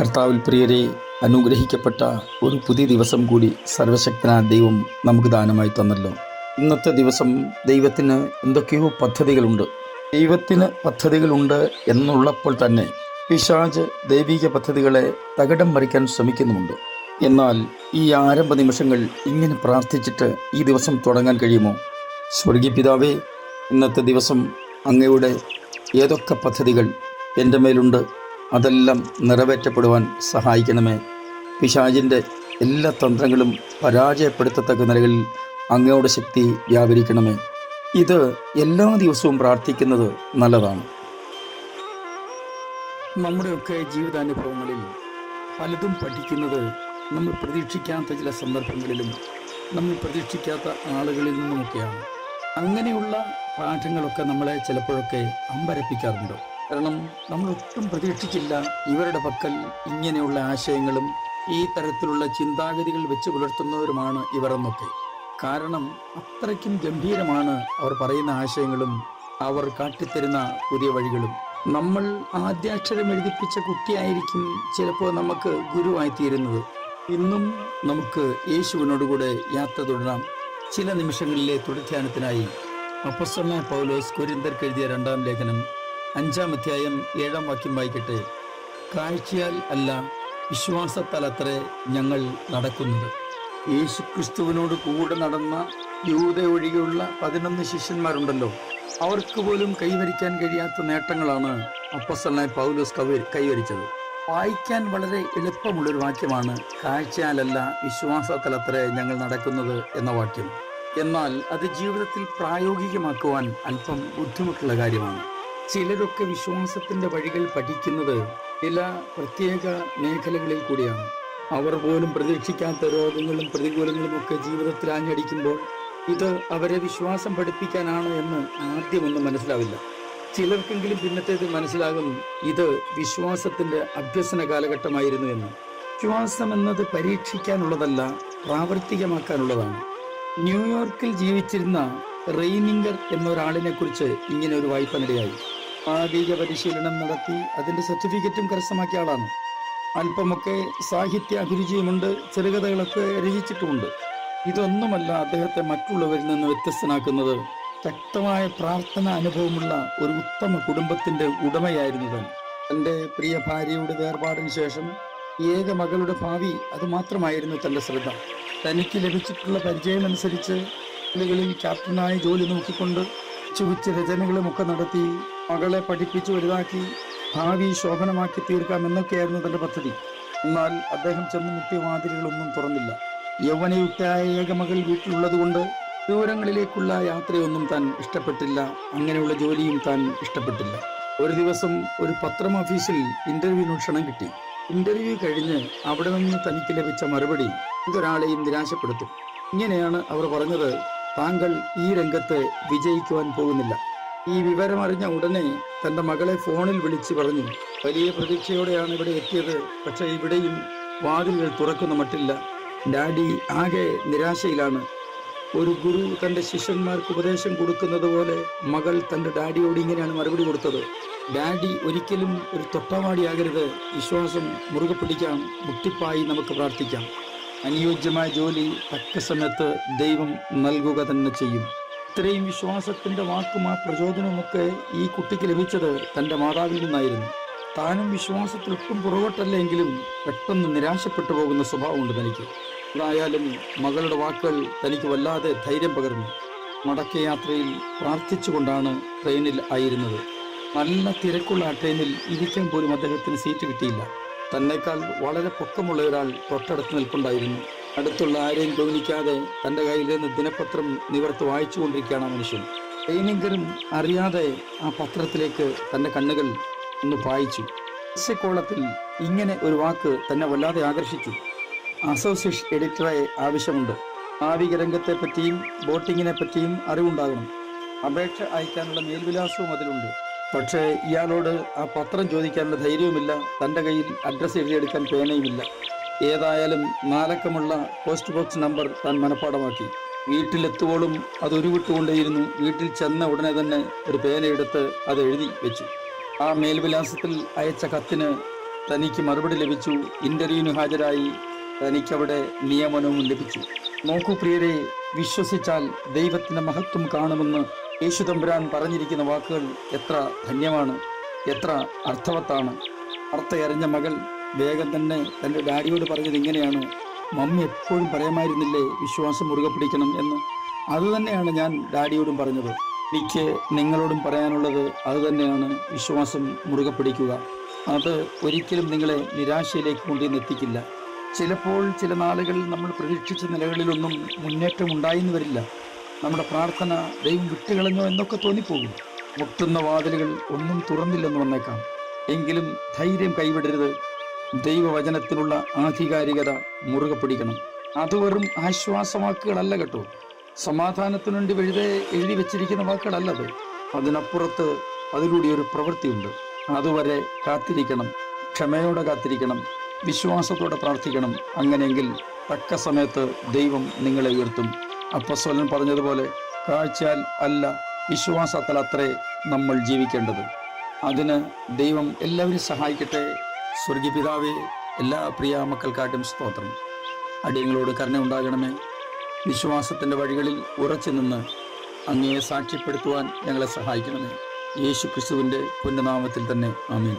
കർത്താവിൽ പ്രിയരെ അനുഗ്രഹിക്കപ്പെട്ട ഒരു പുതിയ ദിവസം കൂടി സർവശക്തനായ ദൈവം നമുക്ക് ദാനമായി തന്നല്ലോ. ഇന്നത്തെ ദിവസം ദൈവത്തിന് എന്തൊക്കെയോ പദ്ധതികളുണ്ട്. ദൈവത്തിന് പദ്ധതികളുണ്ട് എന്നുള്ളപ്പോൾ തന്നെ പിശാജ് ദൈവിക പദ്ധതികളെ തകടം മറിക്കാൻ ശ്രമിക്കുന്നുമുണ്ട്. എന്നാൽ ഈ ആരംഭ നിമിഷങ്ങൾ ഇങ്ങനെ പ്രാർത്ഥിച്ചിട്ട് ഈ ദിവസം തുടങ്ങാൻ കഴിയുമോ? സ്വർഗീയ പിതാവേ ഇന്നത്തെ ദിവസം അങ്ങയുടെ ഏതൊക്കെ പദ്ധതികൾ എന്റെ മേലുണ്ട്? അതെല്ലാം നിറവേറ്റപ്പെടുവാൻ സഹായിക്കണമേ. പിശാചിന്റെ എല്ലാ തന്ത്രങ്ങളും പരാജയപ്പെടുത്തത്തക്ക നിലകളിൽ അങ്ങയുടെ ശക്തി വ്യാപരിക്കണമേ. ഇത് എല്ലാ ദിവസവും പ്രാർത്ഥിക്കുന്നത് നല്ലതാണ്. നമ്മുടെയൊക്കെ ജീവിതാനുഭവങ്ങളിൽ പലതും പഠിക്കുന്നത് നമ്മൾ പ്രതീക്ഷിക്കാത്ത ചില സന്ദർഭങ്ങളിലും നമ്മൾ പ്രതീക്ഷിക്കാത്ത ആളുകളിൽ നിന്നുമൊക്കെയാണ്. അങ്ങനെയുള്ള പാഠങ്ങളൊക്കെ നമ്മളെ ചിലപ്പോഴൊക്കെ അമ്പരപ്പിക്കാറുണ്ട്. കാരണം നമ്മൾ ഒട്ടും പ്രതീക്ഷിച്ചില്ല ഇവരുടെ പക്കൽ ഇങ്ങനെയുള്ള ആശയങ്ങളും ഈ തരത്തിലുള്ള ചിന്താഗതികൾ വെച്ച് പുലർത്തുന്നവരുമാണ് ഇവർ എന്നൊക്കെ കാരണം അത്രയ്ക്കും ഗംഭീരമാണ് അവർ പറയുന്ന ആശയങ്ങളും അവർ കാട്ടിത്തരുന്ന പുതിയ വഴികളും. നമ്മൾ ആദ്യാക്ഷരം എഴുതിപ്പിച്ച കുട്ടിയായിരിക്കും ചിലപ്പോൾ നമുക്ക് ഗുരുവായിത്തീരുന്നത്. ഇന്നും നമുക്ക് യേശുവിനോടുകൂടെ യാത്ര തുടരാം. ചില നിമിഷങ്ങളിലെ തുടർധ്യാനത്തിനായി അപ്പസ്വല പൗലോസ് കുരിന്തർക്ക് എഴുതിയ രണ്ടാം ലേഖനം അഞ്ചാം അധ്യായം ഏഴാം വാക്യം വായിക്കട്ടെ. കാഴ്ചയാൽ അല്ല വിശ്വാസത്താൽ അത്രേ ഞങ്ങൾ നടക്കുന്നത്. യേശു ക്രിസ്തുവിനോട് കൂടെ നടന്ന യൂത ഒഴികെയുള്ള പതിനൊന്ന് ശിഷ്യന്മാരുണ്ടല്ലോ. അവർക്ക് പോലും കൈവരിക്കാൻ കഴിയാത്ത നേട്ടങ്ങളാണ് അപ്പസ്വലായ പൗലോസ് കവി കൈവരിച്ചത്. വായിക്കാൻ വളരെ എളുപ്പമുള്ളൊരു വാക്യമാണ് കാഴ്ചയാലല്ല വിശ്വാസത്തിലത്രേ ഞങ്ങൾ നടക്കുന്നത് എന്ന വാക്യം. എന്നാൽ അത് ജീവിതത്തിൽ പ്രായോഗികമാക്കുവാൻ അല്പം ബുദ്ധിമുട്ടുള്ള കാര്യമാണ്. ചിലരൊക്കെ വിശ്വാസത്തിന്റെ വഴികൾ പഠിക്കുന്നത് ചില പ്രത്യേക മേഖലകളിൽ കൂടിയാണ്. അവർ പോലും പ്രതീക്ഷിക്കാത്ത രോഗങ്ങളും പ്രതികൂലങ്ങളും ഒക്കെ ജീവിതത്തിൽ ആഞ്ഞടിക്കുമ്പോൾ ഇത് അവരെ വിശ്വാസം പഠിപ്പിക്കാനാണ് എന്ന് ആദ്യമൊന്നും മനസ്സിലാവില്ല. ചിലർക്കെങ്കിലും പിന്നത്തേത് മനസ്സിലാകും ഇത് വിശ്വാസത്തിന്റെ അഭ്യസന കാലഘട്ടമായിരുന്നു എന്ന്. വിശ്വാസം എന്നത് പരീക്ഷിക്കാനുള്ളതല്ല പ്രാവർത്തികമാക്കാനുള്ളതാണ്. ന്യൂയോർക്കിൽ ജീവിച്ചിരുന്ന റെയ്നിംഗർ എന്നൊരാളിനെ കുറിച്ച് ഇങ്ങനെ ഒരു വായ്പനിടയായി ഭാഗിക പരിശീലനം നടത്തി അതിന്റെ സർട്ടിഫിക്കറ്റും കരസ്ഥമാക്കിയ ആളാണ്. അല്പമൊക്കെ സാഹിത്യ അഭിരുചിയുമുണ്ട് ചെറുകഥകളൊക്കെ രചിച്ചിട്ടുമുണ്ട്. ഇതൊന്നുമല്ല അദ്ദേഹത്തെ മറ്റുള്ളവരിൽ നിന്ന് വ്യത്യസ്തനാക്കുന്നത്. ശക്തമായ പ്രാർത്ഥന അനുഭവമുള്ള ഒരു ഉത്തമ കുടുംബത്തിന്റെ ഉടമയായിരുന്നു താൻ. തന്റെ പ്രിയ ഭാര്യയുടെ വേർപാടിന് ശേഷം ഏക മകളുടെ ഭാവി അത് മാത്രമായിരുന്നു തന്റെ ശ്രദ്ധ. തനിക്ക് ലഭിച്ചിട്ടുള്ള പരിചയമനുസരിച്ച് കളികളിൽ ക്യാപ്റ്റനായി ജോലി നോക്കിക്കൊണ്ട് ചുവിച്ച് രചനകളുമൊക്കെ നടത്തി മകളെ പഠിപ്പിച്ചു വലുതാക്കി ഭാവി ശോഭനമാക്കി തീർക്കാം എന്നൊക്കെയായിരുന്നു തന്റെ പദ്ധതി. എന്നാൽ അദ്ദേഹം ചെന്ന് മുട്ടിയ വാതിലുകളൊന്നും തുറന്നില്ല. യൗവനയുക്തയായ ഏകമകൾ വീട്ടിലുള്ളതുകൊണ്ട് ദൂരങ്ങളിലേക്കുള്ള യാത്രയൊന്നും താൻ ഇഷ്ടപ്പെട്ടില്ല. അങ്ങനെയുള്ള ജോലിയും താൻ ഇഷ്ടപ്പെട്ടില്ല. ഒരു ദിവസം ഒരു പത്രം ഓഫീസിൽ ഇന്റർവ്യൂവിന് ക്ഷണം കിട്ടി. ഇന്റർവ്യൂ കഴിഞ്ഞ് അവിടെ നിന്ന് തനിക്ക് ലഭിച്ച മറുപടി ഇതൊരാളെയും നിരാശപ്പെടുത്തും. ഇങ്ങനെയാണ് അവർ പറഞ്ഞത് താങ്കൾ ഈ രംഗത്ത് വിജയിക്കുവാൻ പോകുന്നില്ല. ഈ വിവരം അറിഞ്ഞ ഉടനെ തന്റെ മകളെ ഫോണിൽ വിളിച്ച് പറഞ്ഞു വലിയ പ്രതീക്ഷയോടെയാണ് ഇവിടെ എത്തിയത്. പക്ഷേ ഇവിടെയും വാതിലുകൾ തുറക്കുന്ന മട്ടില്ല. ഡാഡി ആകെ നിരാശയിലാണ്. ഒരു ഗുരു തന്റെ ശിഷ്യന്മാർക്ക് ഉപദേശം കൊടുക്കുന്നത് പോലെ മകൾ തന്റെ ഡാഡിയോട് ഇങ്ങനെയാണ് മറുപടി കൊടുത്തത്. ഡാഡി ഒരിക്കലും ഒരു തൊട്ടാവാടിയാകരുത് വിശ്വാസം മുറുകെ പിടിക്കാം മുട്ടിപ്പായി നമുക്ക് പ്രാർത്ഥിക്കാം. അനുയോജ്യമായ ജോലി തക്ക സമയത്ത് ദൈവം നൽകുക തന്നെ ചെയ്യും. ഇത്രയും വിശ്വാസത്തിന്റെ വാക്കും ആ പ്രചോദനവുമൊക്കെ ഈ കുട്ടിക്ക് ലഭിച്ചത് തന്റെ മാതാവിൽ നിന്നായിരുന്നു. താനും വിശ്വാസത്തിൽ ഒട്ടും പുറകോട്ടല്ലെങ്കിലും പെട്ടെന്ന് നിരാശപ്പെട്ടു പോകുന്ന സ്വഭാവമുണ്ട് തനിക്ക്. അതായാലും മകളുടെ വാക്കുകൾ തനിക്ക് വല്ലാതെ ധൈര്യം പകർന്നു. മടക്കയാത്രയിൽ പ്രാർത്ഥിച്ചുകൊണ്ടാണ് ട്രെയിനിൽ ആയിരുന്നത്. നല്ല തിരക്കുള്ള ആ ട്രെയിനിൽ ഇരിക്കാൻ പോലും അദ്ദേഹത്തിന് സീറ്റ് കിട്ടിയില്ല. തന്നെക്കാൾ വളരെ പൊക്കമുള്ള ഒരാൾ തൊട്ടടുത്ത് നിൽപ്പുണ്ടായിരുന്നു. അടുത്തുള്ള ആരെയും ഗൗനിക്കാതെ തന്റെ കയ്യിൽ നിന്ന് ദിനപത്രം നിവർത്ത് വായിച്ചുകൊണ്ടിരിക്കുകയാണ് ആ മനുഷ്യൻ. ഏനെങ്കിലും അറിയാതെ ആ പത്രത്തിലേക്ക് തന്റെ കണ്ണുകൾ ഒന്ന് പായിച്ചു. കോളത്തിൽ ഇങ്ങനെ ഒരു വാക്ക് തന്നെ വല്ലാതെ ആകർഷിച്ചു. അസോസിയേഷൻ എഡിറ്ററെ ആവശ്യമുണ്ട്. നാവിക രംഗത്തെ പറ്റിയും ബോട്ടിങ്ങിനെ പറ്റിയും അറിവുണ്ടാകണം. അപേക്ഷ അയക്കാനുള്ള മേൽവിലാസവും അതിലുണ്ട്. പക്ഷേ ഇയാളോട് ആ പത്രം ചോദിക്കാനുള്ള ധൈര്യവുമില്ല. തന്റെ കയ്യിൽ അഡ്രസ്സ് എഴുതിയെടുക്കാൻ പേനയുമില്ല. ഏതായാലും നാലക്കമുള്ള പോസ്റ്റ് ബോക്സ് നമ്പർ താൻ മനഃപ്പാടമാക്കി. വീട്ടിലെത്തുവോളും അത് ഉരുവിട്ടുകൊണ്ടേയിരുന്നു വീട്ടിൽ ചെന്ന ഉടനെ തന്നെ ഒരു പേനയെടുത്ത് അത് എഴുതി വെച്ചു. ആ മേൽവിലാസത്തിൽ അയച്ച കത്തിന് തനിക്ക് മറുപടി ലഭിച്ചു. ഇന്റർവ്യൂവിന് ഹാജരായി തനിക്കവിടെ നിയമനവും ലഭിച്ചു. നോക്കൂ പ്രിയരെ വിശ്വസിച്ചാൽ ദൈവത്തിന്റെ മഹത്വം കാണുമെന്ന് യേശു തമ്പുരാൻ പറഞ്ഞിരിക്കുന്ന വാക്കുകൾ എത്ര ധന്യമാണ് എത്ര അർത്ഥവത്താണ്. അർത്ഥയറിഞ്ഞ മകൾ വേഗം തന്നെ തന്റെ ഡാഡിയോട് പറഞ്ഞത് ഇങ്ങനെയാണ്. മമ്മി എപ്പോഴും പറയാമായിരുന്നില്ലേ വിശ്വാസം മുറുകെ പിടിക്കണം എന്ന്? അതുതന്നെയാണ് ഞാൻ ഡാഡിയോടും പറഞ്ഞത്. എനിക്ക് നിങ്ങളോടും പറയാനുള്ളത് അതുതന്നെയാണ് വിശ്വാസം മുറുകെ പിടിക്കുക. അത് ഒരിക്കലും നിങ്ങളെ നിരാശയിലേക്ക് കൊണ്ടുവന്ന് എത്തിക്കില്ല. ചിലപ്പോൾ ചില നാളുകളിൽ നമ്മൾ പ്രതീക്ഷിച്ച നിലകളിലൊന്നും മുന്നേറ്റം ഉണ്ടായിന്ന് വരില്ല. നമ്മുടെ പ്രാർത്ഥന ദൈവം വിട്ടുകളഞ്ഞോ എന്നൊക്കെ തോന്നിപ്പോകും. മുട്ടുന്ന വാതിലുകൾ ഒന്നും തുറന്നില്ലെന്ന് വന്നേക്കാം. എങ്കിലും ധൈര്യം കൈവിടരുത്. ദൈവവചനത്തിനുള്ള ആധികാരികത മുറുകെ പിടിക്കണം. അത് വെറും ആശ്വാസവാക്കുകളല്ല കേട്ടോ. സമാധാനത്തിനു വെഴുതെ എഴുതി വെച്ചിരിക്കുന്ന വാക്കുകളല്ലത്. അതിനപ്പുറത്ത് അതിലൂടെ ഒരു പ്രവൃത്തിയുണ്ട്. അതുവരെ കാത്തിരിക്കണം. ക്ഷമയോടെ കാത്തിരിക്കണം. വിശ്വാസത്തോടെ പ്രാർത്ഥിക്കണം. അങ്ങനെയെങ്കിൽ തക്ക സമയത്ത് ദൈവം നിങ്ങളെ ഉയർത്തും. അപ്പസ്വലൻ പറഞ്ഞതുപോലെ കാഴ്ചയാൽ അല്ല വിശ്വാസത്താൽ അത്രേ നമ്മൾ ജീവിക്കേണ്ടത്. അതിന് ദൈവം എല്ലാവരും സഹായിക്കട്ടെ. സ്വർഗീയ പിതാവേ എല്ലാ പ്രിയ മക്കൾക്കാട്ടും സ്തോത്രം. അടിയങ്ങളോട് കരുണ ഉണ്ടാകണമേ. വിശ്വാസത്തിന്റെ വഴികളിൽ ഉറച്ചു നിന്ന് അങ്ങയെ സാക്ഷ്യപ്പെടുത്തുവാൻ ഞങ്ങളെ സഹായിക്കണമേ. യേശു ക്രിസ്തുവിന്റെ പുണ്യനാമത്തിൽ തന്നെ. ആമീൻ.